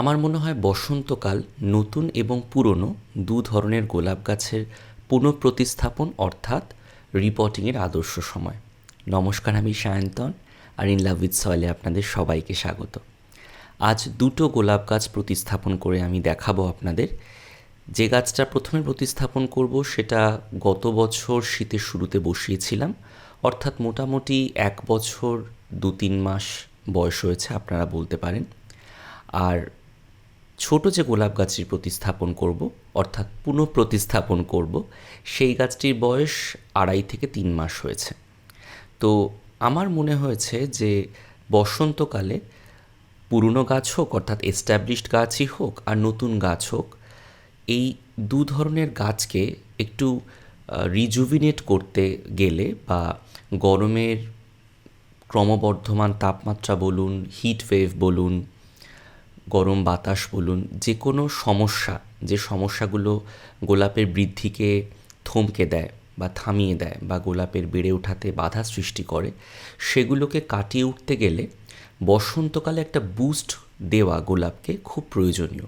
আমার মনে হয় বসন্তকাল নতুন এবং পুরনো দু ধরনের গোলাপ গাছের পুনঃপ্রতিস্থাপন অর্থাৎ রিপোর্টিংয়ের আদর্শ সময়। নমস্কার, আমি সায়ন্তন আর ইন লাভ উইথ সয়েলে আপনাদের সবাইকে স্বাগত। আজ দুটো গোলাপ গাছ প্রতিস্থাপন করে আমি দেখাবো আপনাদের। যে গাছটা প্রথমে প্রতিস্থাপন করব সেটা গত বছর শীতের শুরুতে বসিয়েছিলাম। অর্থাৎ মোটামুটি এক বছর দু তিন মাস বয়স হয়েছে, আপনারা বলতে পারেন। আর ছোট যে গোলাপ গাছটির প্রতিস্থাপন করব, অর্থাৎ পুনঃপ্রতিস্থাপন করব, সেই গাছটির বয়স আড়াই থেকে তিন মাস হয়েছে। তো আমার মনে হয়েছে যে বসন্তকালে পুরনো গাছ হোক, অর্থাৎ এস্টাবলিশড গাছই হোক আর নতুন গাছ হোক, এই দু ধরনের গাছকে একটু রিজুভিনেট করতে গেলে বা গরমের ক্রমবর্ধমান তাপমাত্রা বলুন হিট ওয়েভ বলুন গরম বাতাস বলুন, যে কোনো সমস্যা, যে সমস্যাগুলো গোলাপের বৃদ্ধিকে থমকে দেয় বা থামিয়ে দেয় বা গোলাপের বেড়ে ওঠাতে বাধা সৃষ্টি করে, সেগুলোকে কাটিয়ে উঠতে গেলে বসন্তকালে একটা বুস্ট দেওয়া গোলাপকে খুব প্রয়োজনীয়।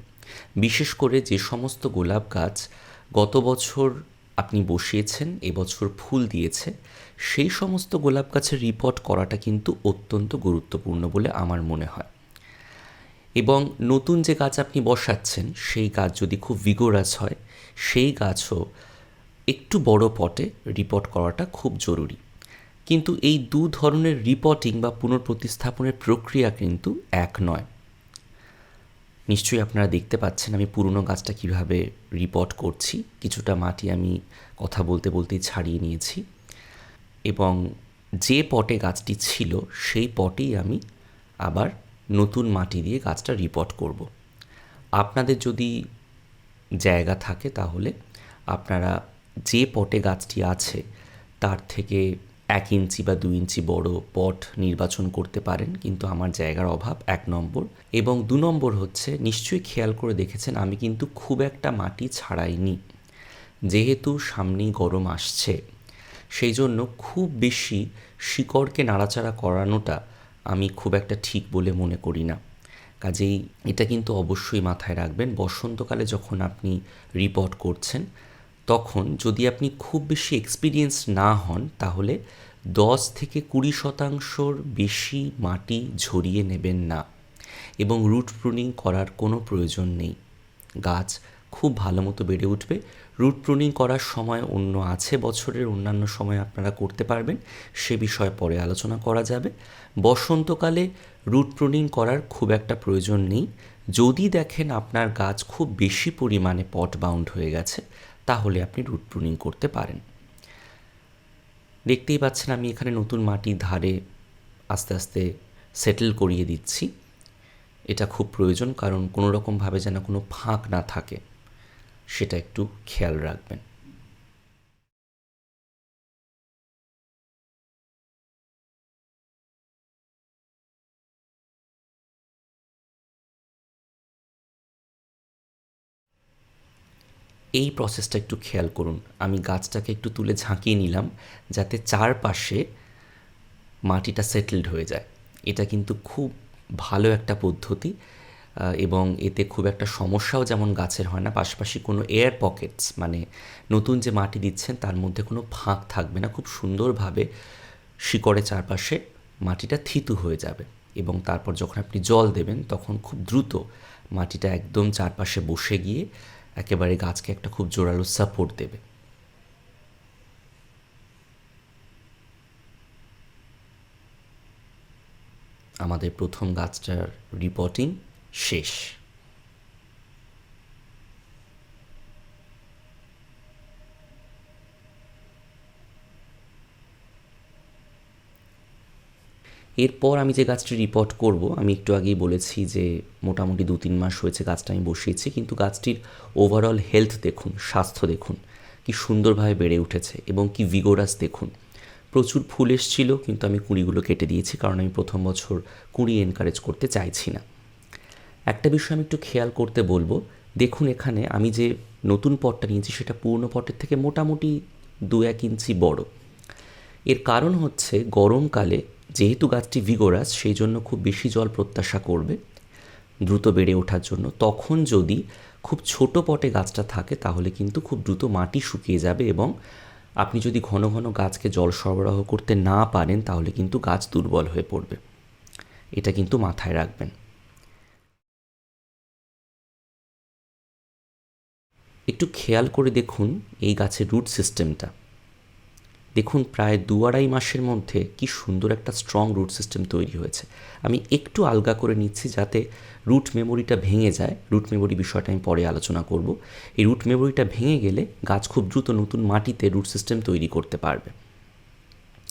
বিশেষ করে যে সমস্ত গোলাপ গাছ গত বছর আপনি বসিয়েছেন এবছর ফুল দিয়েছে, সেই সমস্ত গোলাপ গাছের রিপোর্ট করাটা কিন্তু অত্যন্ত গুরুত্বপূর্ণ বলে আমার মনে হয়। এবং নতুন যে গাছ আপনি বসাচ্ছেন, সেই গাছ যদি খুব ভিগোরাস হয়, সেই গাছও একটু বড় পটে রিপোর্ট করাটা খুব জরুরি। কিন্তু এই দু ধরনের রিপোর্টিং বা পুনঃপ্রতিস্থাপনের প্রক্রিয়া কিন্তু এক নয়। নিশ্চয়ই আপনারা দেখতে পাচ্ছেন আমি পুরনো গাছটা কীভাবে রিপোর্ট করছি, কিছুটা মাটি আমি কথা বলতে বলতেই ছাড়িয়ে নিয়েছি এবং যে পটে গাছটি ছিল, সেই পটেই আমি আবার নতুন মাটি দিয়ে গাছটা রিপোর্ট করব। আপনাদের যদি জায়গা থাকে তাহলে আপনারা যে পটে গাছটি আছে তার থেকে এক ইঞ্চি বা দু ইঞ্চি বড় পট নির্বাচন করতে পারেন, কিন্তু আমার জায়গার অভাব এক নম্বর এবং দু নম্বর হচ্ছে, নিশ্চয়ই খেয়াল করে দেখেছেন, আমি কিন্তু খুব একটা মাটি ছাড়াইনি যেহেতু সামনেই গরম আসছে, সেই জন্য খুব বেশি শিকড়কে নাড়াচাড়া করানোটা আমি খুব একটা ঠিক বলে মনে করি না। কাজেই এটা কিন্তু অবশ্যই মাথায় রাখবেন, বসন্তকালে যখন আপনি রিপোর্ট করছেন, তখন যদি আপনি খুব বেশি এক্সপিরিয়েন্স না হন, তাহলে দশ থেকে কুড়ি শতাংশর বেশি মাটি ঝরিয়ে নেবেন না এবং রুট প্রুনিং করার কোনো প্রয়োজন নেই। গাছ খুব ভালো মতো বেড়ে উঠবে। রুট প্রুনিং করার সময় অন্য আছে বছরের অন্যান্য সময় আপনারা করতে পারবেন। সে বিষয়ে পরে আলোচনা করা যাবে। বসন্তকালে রুট প্রুনিং করার খুব একটা প্রয়োজন নেই। যদি দেখেন আপনার গাছ খুব বেশি পরিমাণে পট বাউন্ড হয়ে গেছে, তাহলে আপনি রুট প্রুনিং করতে পারেন। দেখতেই পাচ্ছেন আমি এখানে নতুন মাটির ধারে আস্তে আস্তে সেটেল করিয়ে দিচ্ছি। এটা খুব প্রয়োজন, কারণ কোনো রকমভাবে যেন কোনো ফাঁক না থাকে। সেটা একটু খেয়াল রাখবেন। এই প্রসেসটা একটু খেয়াল করুন। আমি গাছটাকে একটু তুলে ঝাঁকিয়ে নিলাম যাতে চারপাশে মাটিটা সেটেলড হয়ে যায়। এটা কিন্তু খুব ভালো একটা পদ্ধতি। এবং এতে খুব একটা সমস্যাও যেমন গাছের হয় না, পাশাপাশি কোনো এয়ার পকেটস মানে নতুন যে মাটি দিচ্ছেন তার মধ্যে কোনো ফাঁক থাকবে না, খুব সুন্দরভাবে শিকড়ে চারপাশে মাটিটা থিতু হয়ে যাবে এবং তারপর যখন আপনি জল দেবেন তখন খুব দ্রুত মাটিটা একদম চারপাশে বসে গিয়ে একেবারে গাছকে একটা খুব জোরালো সাপোর্ট দেবে। আমাদের প্রথম গাছটার রিপোর্টিং শেষ। এরপর আমি যে গাছটি রিপোর্ট করব, আমি একটু আগেই বলেছি যে মোটামুটি দু তিন মাস হয়েছে গাছটা আমি বসিয়েছি, কিন্তু গাছটির ওভারঅল হেলথ দেখুন, স্বাস্থ্য দেখুন, কি সুন্দরভাবে বেড়ে উঠেছে এবং কি ভিগোরাস দেখুন। প্রচুর ফুল এসছিল, কিন্তু আমি কুঁড়িগুলো কেটে দিয়েছি, কারণ আমি প্রথম বছর কুঁড়ি এনকারেজ করতে চাইছি না। একটা বিষয় আমি একটু খেয়াল করতে বলব। দেখুন এখানে আমি যে নতুন পটটা নিয়েছি সেটা পুরনো পটের থেকে মোটামুটি দু এক ইঞ্চি বড়। এর কারণ হচ্ছে গরমকালে যেহেতু গাছটি ভিগোরাস সেই জন্য খুব বেশি জল প্রত্যাশা করবে দ্রুত বেড়ে ওঠার জন্য। তখন যদি খুব ছোট পটে গাছটা থাকে, তাহলে কিন্তু খুব দ্রুত মাটি শুকিয়ে যাবে এবং আপনি যদি ঘন ঘন গাছকে জল সরবরাহ করতে না পারেন, তাহলে কিন্তু গাছ দুর্বল হয়ে পড়বে। এটা কিন্তু মাথায় রাখবেন। একটু খেয়াল করে দেখুন এই গাছের রুট সিস্টেমটা দেখুন প্রায় দু আড়াই মাসের মধ্যে কি সুন্দর একটা স্ট্রং রুট সিস্টেম তৈরি হয়েছে। আমি একটু আলগা করে নিচ্ছি যাতে রুট মেমোরিটা ভেঙে যায়। রুট মেমোরি বিষয়টা আমি পরে আলোচনা করব। এই রুট মেমোরিটা ভেঙে গেলে গাছ খুব দ্রুত নতুন মাটিতে রুট সিস্টেম তৈরি করতে পারবে।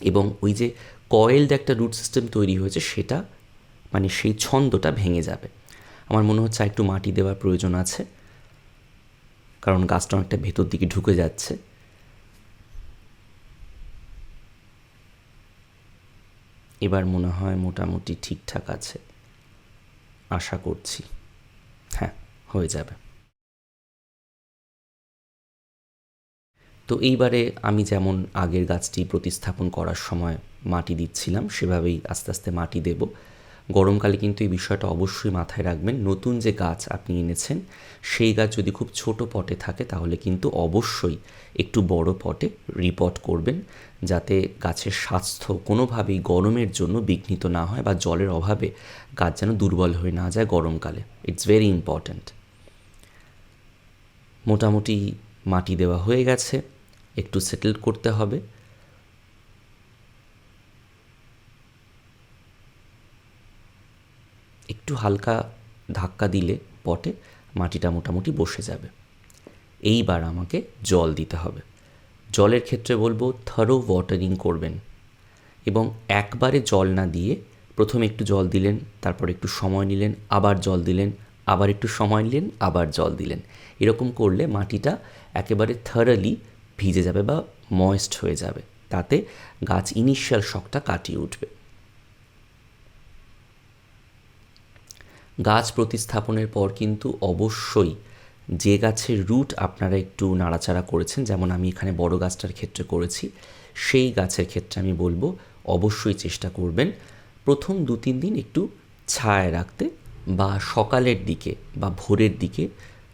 এবং ওই যে কয়েলড একটা রুট সিস্টেম তৈরি হয়েছে, সেটা মানে সেই ছন্দটা ভেঙে যাবে। আমার মনে হচ্ছে একটু মাটি দেওয়ার প্রয়োজন আছে। কারণ গাছটা অনেকটা ভেতর দিকে ঢুকে যাচ্ছে। এবার মনে হয় মোটামুটি ঠিকঠাক আছে। আশা করছি। হ্যাঁ হয়ে যাবে। তো এইবারে আমি যেমন আগের গাছটি প্রতিস্থাপন করার সময় মাটি দিচ্ছিলাম, সেভাবেই আস্তে আস্তে মাটি দেব। গরমকালে কিন্তু এই বিষয়টা অবশ্যই মাথায় রাখবেন। নতুন যে গাছ আপনি এনেছেন, সেই গাছ যদি খুব ছোট পটে থাকে, তাহলে কিন্তু অবশ্যই একটু বড় পটে রিপোর্ট করবেন, যাতে গাছের স্বাস্থ্য কোনোভাবেই গরমের জন্য বিঘ্নিত না হয় বা জলের অভাবে গাছ যেন দুর্বল হয়ে না যায় গরমকালে। ইটস ভেরি ইম্পর্ট্যান্ট মোটামুটি মাটি দেওয়া হয়ে গেছে, একটু সেটেল করতে হবে। একটু হালকা ধাক্কা দিলে পটে মাটিটা মোটামুটি বসে যাবে। এইবার আমাকে জল দিতে হবে। জলের ক্ষেত্রে বলব থারো ওয়াটারিং করবেন এবং একবারে জল না দিয়ে প্রথমে একটু জল দিলেন, তারপর একটু সময় নিলেন, আবার জল দিলেন, আবার একটু সময় নিলেন, আবার জল দিলেন। এরকম করলে মাটিটা একেবারে থারালি ভিজে যাবে বা ময়েস্ট হয়ে যাবে। তাতে গাছ ইনিশিয়াল শকটা কাটিয়ে উঠবে। গাছ প্রতিস্থাপনের পর কিন্তু অবশ্যই যে গাছের রুট আপনারা একটু নাড়াচাড়া করেছেন, যেমন আমি এখানে বড় গাছটার ক্ষেত্রে করেছি, সেই গাছের ক্ষেত্রে আমি বলব অবশ্যই চেষ্টা করবেন প্রথম দু তিন দিন একটু ছায় রাখতে বা সকালের দিকে বা ভোরের দিকে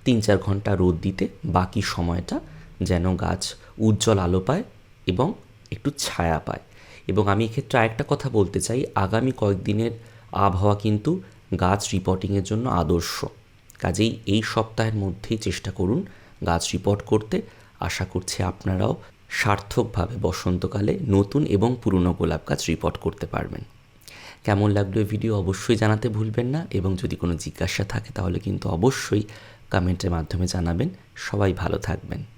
তিন চার ঘণ্টা রোদ দিতে বাকি সময়টা যেন গাছ উজ্জ্বল আলো পায় এবং একটু ছায়া পায়। এবং আমি এক্ষেত্রে আরেকটা কথা বলতে চাই, আগামী কয়েকদিনের আবহাওয়া কিন্তু গাছ রিপোর্টিংয়ের জন্য আদর্শ। কাজেই এই সপ্তাহের মধ্যেই চেষ্টা করুন গাছ রিপোর্ট করতে। আশা করছি আপনারাও সার্থকভাবে বসন্তকালে নতুন এবং পুরনো গোলাপ গাছ রিপোর্ট করতে পারবেন। কেমন লাগল ভিডিও অবশ্যই জানাতে ভুলবেন না এবং যদি কোনো জিজ্ঞাসা থাকে তাহলে কিন্তু অবশ্যই কমেন্টের মাধ্যমে জানাবেন। সবাই ভালো থাকবেন।